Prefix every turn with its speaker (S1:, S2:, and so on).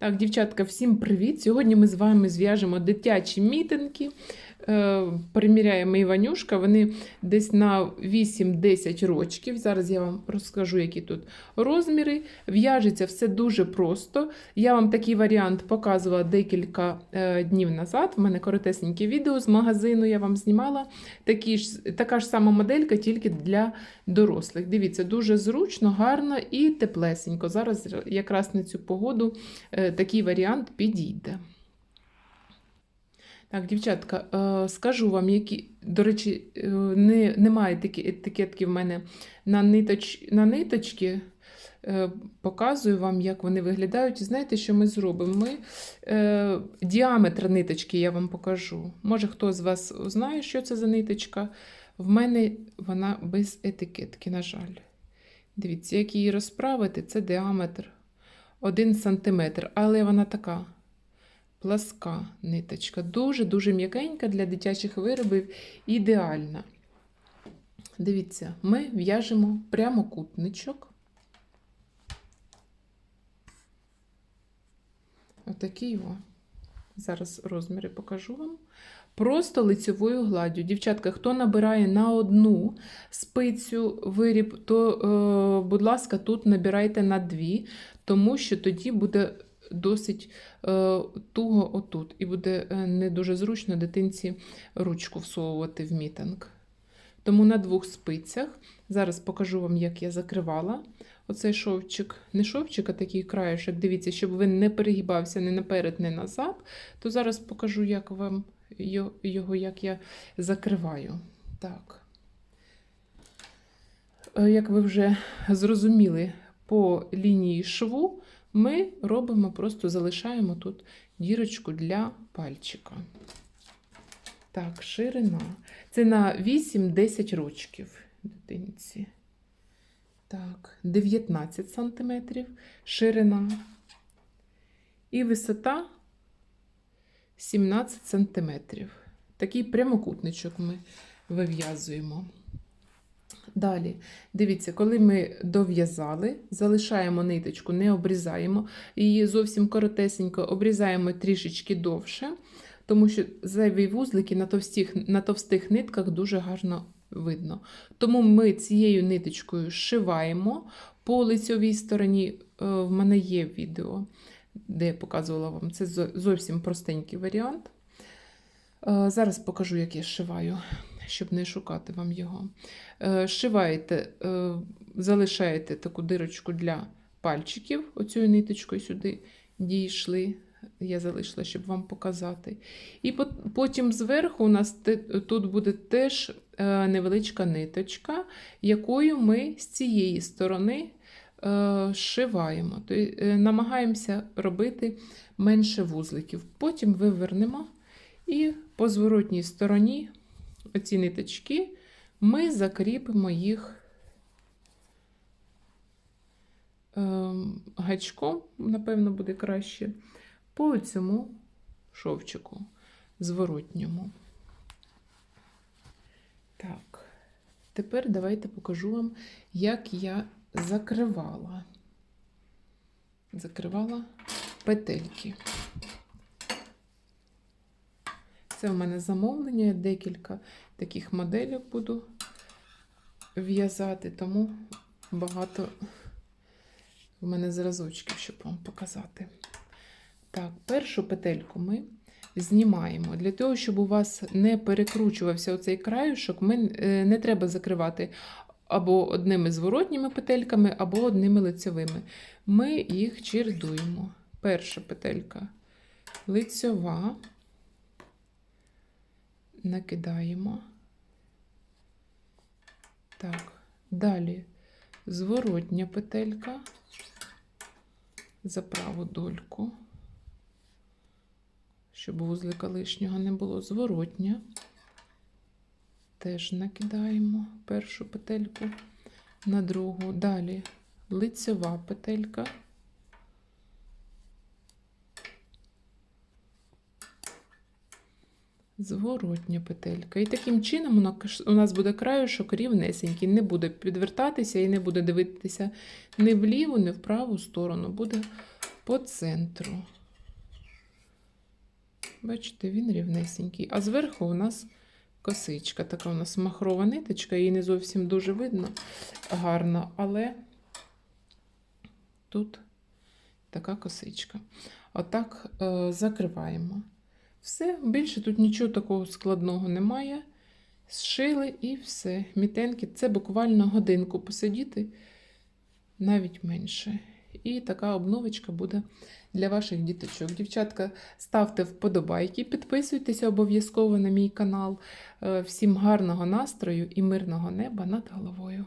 S1: Так, дівчатка, всім привіт! Сьогодні ми з вами зв'яжемо дитячі мітинги. Е, Приміряємо Іванюшка. Вони десь на 8-10 рочків. Зараз я вам розкажу, які тут розміри. В'яжеться все дуже просто. Я вам такий варіант показувала декілька е, днів назад. У мене коротесеньке відео з магазину я вам знімала. Такі ж, така ж сама моделька, тільки для дорослих. Дивіться, дуже зручно, гарно і теплесенько. Зараз якраз на цю погоду е, такий варіант підійде. Так, дівчатка, е, скажу вам, які, до речі, е, не, немає такі етикетки в мене на, ниточ, на ниточки. Е, Показую вам, як вони виглядають. І знаєте, що ми зробимо? Ми е, діаметр ниточки я вам покажу. Може, хто з вас знає, що це за ниточка. В мене вона без етикетки, на жаль. Дивіться, як її розправити, це діаметр 1 см, але вона така пласка ниточка. Дуже-дуже м'якенька для дитячих виробів, ідеальна. Дивіться, ми в'яжемо прямокутничок. Отакий о. Зараз розміри покажу вам. Просто лицьовою гладдю. Дівчатка, хто набирає на одну спицю виріб, то, е, будь ласка, тут набирайте на дві, тому що тоді буде досить е, туго отут, і буде е, не дуже зручно дитинці ручку всовувати в мітинг. Тому на двох спицях. Зараз покажу вам, як я закривала оцей шовчик. Не шовчик, а такий краєшок. Дивіться, щоб він не перегибався ні наперед, ні назад. То зараз покажу, як вам його, як я закриваю. Так. Е, Як ви вже зрозуміли, по лінії шву ми робимо, просто залишаємо тут дірочку для пальчика. Так, ширина. Це на 8-10 рочків дитинці. Так, 19 сантиметрів ширина. І висота 17 сантиметрів. Такий прямокутничок ми вив'язуємо. Далі, дивіться, коли ми дов'язали, залишаємо ниточку, не обрізаємо, її зовсім коротесенько обрізаємо трішечки довше, тому що зайві вузлики на товстих, на товстих нитках дуже гарно видно. Тому ми цією ниточкою зшиваємо по лицьовій стороні. е, В мене є відео, де я показувала вам. Це зовсім простенький варіант. Е, Зараз покажу, як я зшиваю, щоб не шукати вам його. Е, Зшиваєте, е, залишаєте таку дирочку для пальчиків, оцю ниточкою сюди дійшли. Я залишила, щоб вам показати. І потім зверху у нас тут буде теж е, невеличка ниточка, якою ми з цієї сторони зшиваємо. Тобто, намагаємося робити менше вузликів. Потім вивернемо і по зворотній стороні оці ниточки ми закріпимо їх ем, гачком, напевно, буде краще, по цьому шовчику зворотньому. Так, тепер давайте покажу вам, як я закривала. Закривала петельки. Це в мене замовлення, я декілька таких моделей буду в'язати, тому багато в мене зразочків, щоб вам показати. Так, першу петельку ми знімаємо. Для того, щоб у вас не перекручувався оцей краюшок, ми, е, не треба закривати або одними зворотніми петельками, або одними лицевими. Ми їх чередуємо. Перша петелька лицьова накидаємо. Так, далі зворотня петелька за праву дольку, щоб вузлика лишнього не було. Зворотня. Теж накидаємо першу петельку на другу. Далі лицьова петелька. Зворотня петелька. І таким чином у нас буде краюшок рівнесенький, не буде підвертатися і не буде дивитися ні вліву, ні в праву сторону. Буде по центру. Бачите, він рівнесенький. А зверху у нас косичка. Така у нас махрова ниточка, її не зовсім дуже видно гарно, але тут така косичка. Отак е, закриваємо. Все, більше тут нічого такого складного немає. Зшили і все. Мітенки це буквально годинку посидіти, навіть менше. І така обновочка буде для ваших діточок. Дівчатка, ставте вподобайки, підписуйтеся обов'язково на мій канал. Е, Всім гарного настрою і мирного неба над головою.